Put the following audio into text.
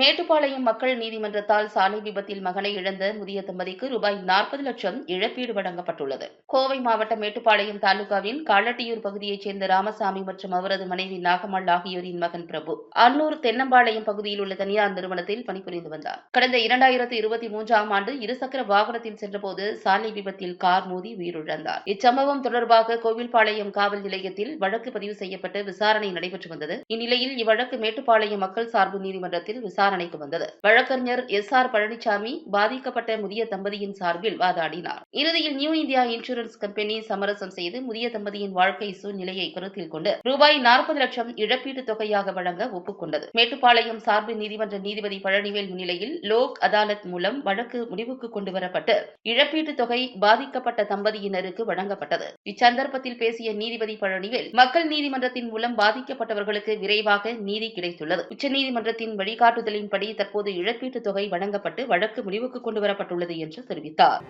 மேட்டுப்பாளையம் மக்கள் நீதிமன்றத்தால் சாலை விபத்தில் மகனை இழந்த முதிய தம்பதிக்கு ரூபாய் நாற்பது லட்சம் இழப்பீடு வழங்கப்பட்டுள்ளது. கோவை மாவட்டம் மேட்டுப்பாளையம் தாலுகாவின் காலட்டியூர் பகுதியைச் சேர்ந்த ராமசாமி மற்றும் அவரது மனைவி நாகம்மாள் ஆகியோரின் மகன் பிரபு. அன்னூர் தென்னம்பாளையம் பகுதியில் உள்ள தனியார் நிறுவனத்தில் பணிபுரிந்து வந்தார். கடந்த இரண்டாயிரத்தி இருபத்தி மூன்றாம் ஆண்டு இருசக்கர வாகனத்தில் சென்றபோது சாலை விபத்தில் கார் மோதி உயிரிழந்தார். இச்சம்பவம் தொடர்பாக கோவில்பாளையம் காவல் நிலையத்தில் வழக்கு பதிவு செய்யப்பட்டு விசாரணை நடைபெற்று வந்தது. இந்நிலையில் இவ்வழக்கு மேட்டுப்பாளையம் மக்கள் சார்பு நீதிமன்றத்தில் விசாரணைக்கு வந்தது. வழக்கறிஞர் எஸ் ஆர் பழனிசாமி பாதிக்கப்பட்ட முதிய தம்பதியின் சார்பில் வாதாடினார். இறுதியில் நியூ இந்தியா இன்சூரன்ஸ் கம்பெனி சமரசம் செய்து முதிய தம்பதியின் வாழ்க்கை சூழ்நிலையை கருத்தில் கொண்டு ரூபாய் நாற்பது லட்சம் இழப்பீட்டு தொகையாக வழங்க ஒப்புக்கொண்டது. மேட்டுப்பாளையம் சார்பு நீதிமன்ற நீதிபதி பழனிவேல் முன்னிலையில் லோக் அதாலத் மூலம் வழக்கு முடிவுக்கு கொண்டுவரப்பட்டு இழப்பீட்டு தொகை பாதிக்கப்பட்ட தம்பதியினருக்கு வழங்கப்பட்டது. இச்சந்தர்ப்பத்தில் பேசிய நீதிபதி பழனிவேல் மக்கள் நீதிமன்றத்தின் மூலம் பாதிக்கப்பட்டவர்களுக்கு விரைவாக நீதி கிடைத்துள்ளது. உச்சநீதிமன்றத்தின் வழிகாட்டுதல் வழிகாட்டுதலின்படி தற்போது இழப்பீட்டுத் தொகை வழங்கப்பட்டு வழக்கு முடிவுக்கு கொண்டுவரப்பட்டுள்ளது என்று தெரிவித்தார்.